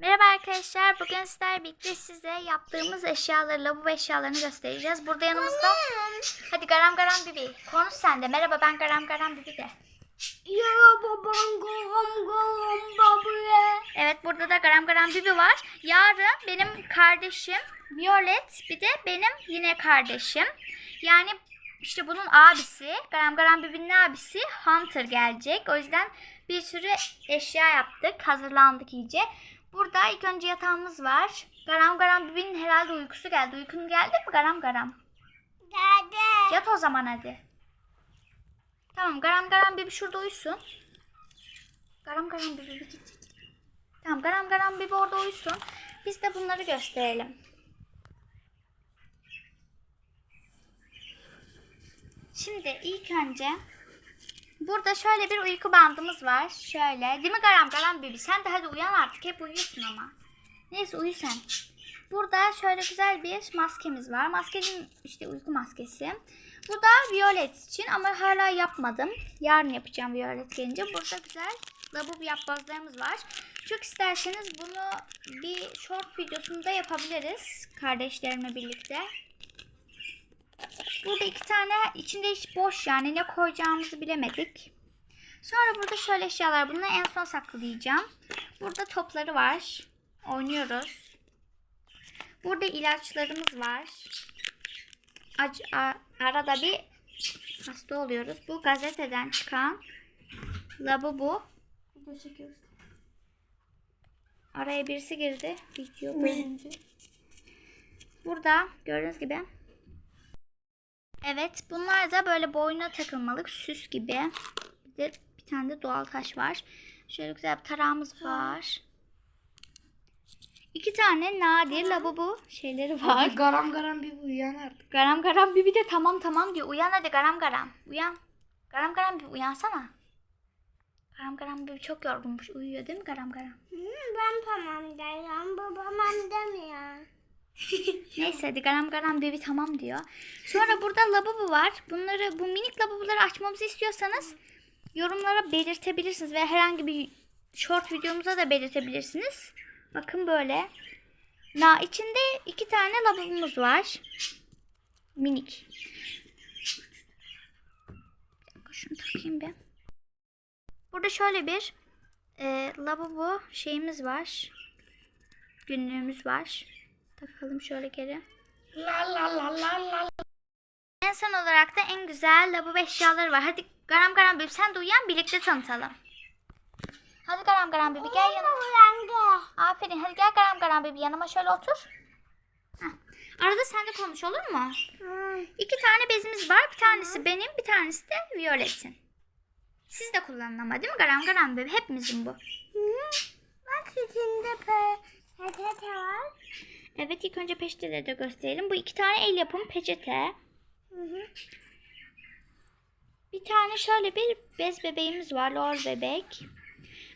Merhaba arkadaşlar. Bugün birlikte size yaptığımız eşyaları, lavabo eşyalarını göstereceğiz. Burada yanımızda... Hadi Garam Garam Bibi. Konuş sen de. Merhaba ben Garam Garam Bibi de. Ya babam garam garam babaya. Evet burada da Garam Garam Bibi var. Yarın benim kardeşim Violet bir de benim yine kardeşim. Yani işte bunun abisi, Garam Garam Bibi'nin abisi Hunter gelecek. O yüzden bir sürü eşya yaptık. Hazırlandık iyice. Burada ilk önce yatağımız var. Garam Garam Bibi'nin herhalde uykusu geldi. Uykun geldi mi Garam Garam? Dede. Yat o zaman hadi. Tamam Garam Garam Bibi şurada uyusun. Garam Garam Bibi git. Tamam Garam Garam Bibi orada uyusun. Biz de bunları gösterelim. Şimdi ilk önce burada şöyle bir uyku bandımız var. Şöyle. Değil mi Garam Garam Bibi? Sen de hadi uyan artık. Hep uyuyorsun ama. Neyse uyu sen. Burada şöyle güzel bir maskemiz var. Maskenin işte uyku maskesi. Bu da Violet için ama hala yapmadım. Yarın yapacağım Violet gelince. Burada güzel lavabo yapbozlarımız var. Çok isterseniz bunu bir short videosunda yapabiliriz. Kardeşlerimle birlikte. Burada iki tane içinde hiç boş yani ne koyacağımızı bilemedik. Sonra burada şöyle eşyalar. Bunları en son saklayacağım. Burada topları var. Oynuyoruz. Burada ilaçlarımız var. Ac- arada bir hasta oluyoruz. Bu gazeteden çıkan. Video çekiyoruz. Araya birisi girdi. Video. Burada gördüğünüz gibi. Evet bunlar da böyle boyuna takılmalık süs gibi. Bir de bir tane de doğal taş var. Şöyle güzel bir tarağımız var. İki tane nadir lavabo şeyleri var. Garam garam bir uyan artık. Garam garam bibi de tamam tamam diyor. Uyan hadi garam garam. Uyan. Garam garam bibi uyansana. Garam garam bibi çok yorgunmuş. Uyuyor değil mi garam garam? Ben tamam derim. Babam demiyor. Neyse hadi garam garam bibi tamam diyor. Sonra burada lavabo var. Bunları bu minik lavaboları açmamızı istiyorsanız yorumlara belirtebilirsiniz ve herhangi bir short videomuza da belirtebilirsiniz. Bakın böyle. Na içinde iki tane lavabomuz var. Minik. Şunu takayım bir. Burada şöyle bir e, lavabo şeyimiz var. Günlüğümüz var. Takalım şöyle geri. La la la la la. En son olarak da en güzel lavabo eşyaları var. Hadi Garam Garam Bibi sen de uyan birlikte tanıtalım. Hadi Garam Garam Bibi gel yanıma. Aferin hadi gel Garam Garam Bibi yanıma şöyle otur. Heh. Arada sen de konuş olur mu? İki tane bezimiz var. Bir tanesi benim bir tanesi de Violet'in. Siz de kullanın ama değil mi Garam Garam Bibi? Hepimizin bu. Bak içinde pe peçete var. Evet ilk önce peçeteleri de gösterelim. Bu iki tane el yapımı peçete. Bir tane şöyle bir bez bebeğimiz var. Lol bebek.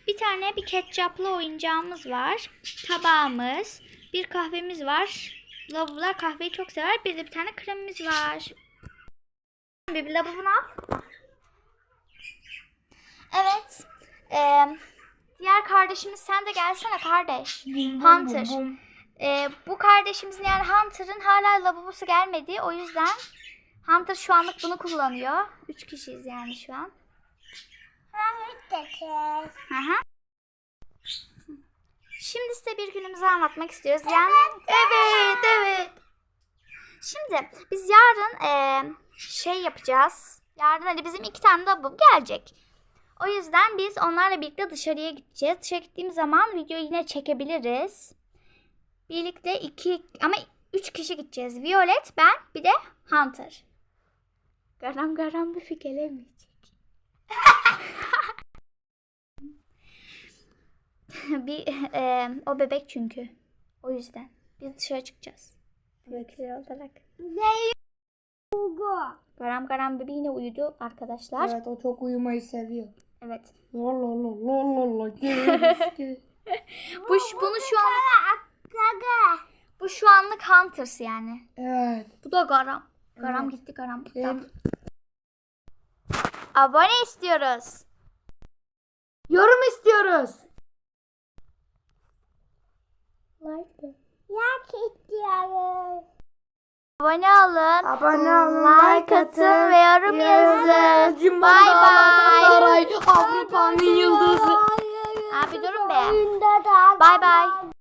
Bir tane bir ketçaplı oyuncağımız var. Tabağımız. Bir kahvemiz var. Lavabolar kahveyi çok sever. Bir de bir tane kremimiz var. Bir lavabonu al. Evet. Ee, diğer kardeşimiz sen de gelsene kardeş. Hunter. Ee, bu kardeşimizin yani Hunter'ın hala lavabosu gelmedi. O yüzden Hunter şu anlık bunu kullanıyor. Üç kişiyiz yani şu an. Ben de hı. Şimdi size bir günümüzü anlatmak istiyoruz. Yani evet, evet. Şimdi biz yarın eee, şey yapacağız. Yarın hani bizim iki tane lavabo gelecek. O yüzden biz onlarla birlikte dışarıya gideceğiz. Dışarı gittiğimiz zaman videoyu yine çekebiliriz. Birlikte iki ama üç kişi gideceğiz. Violet, ben, bir de Hunter. Garam garam bir gelemeyecek. bir e, o bebek çünkü. O yüzden biz dışarı çıkacağız. Bebekler olarak. Ne Ugo. Garam garam bebeği yine uyudu arkadaşlar. Evet o çok uyumayı seviyor. Evet. La la la la la. Bu bunu şu an Gaga. bu şu anlık Hunters yani. evet. Bu da garam. Garam Evet. gitti garam. Hem Abone istiyoruz. yorum istiyoruz. istiyorum. Abone olun. Abone olun, Like like atın ve yorum yazın. Bay bay. Avrupa'nın yıldızı. Abi durun be. Bay bay.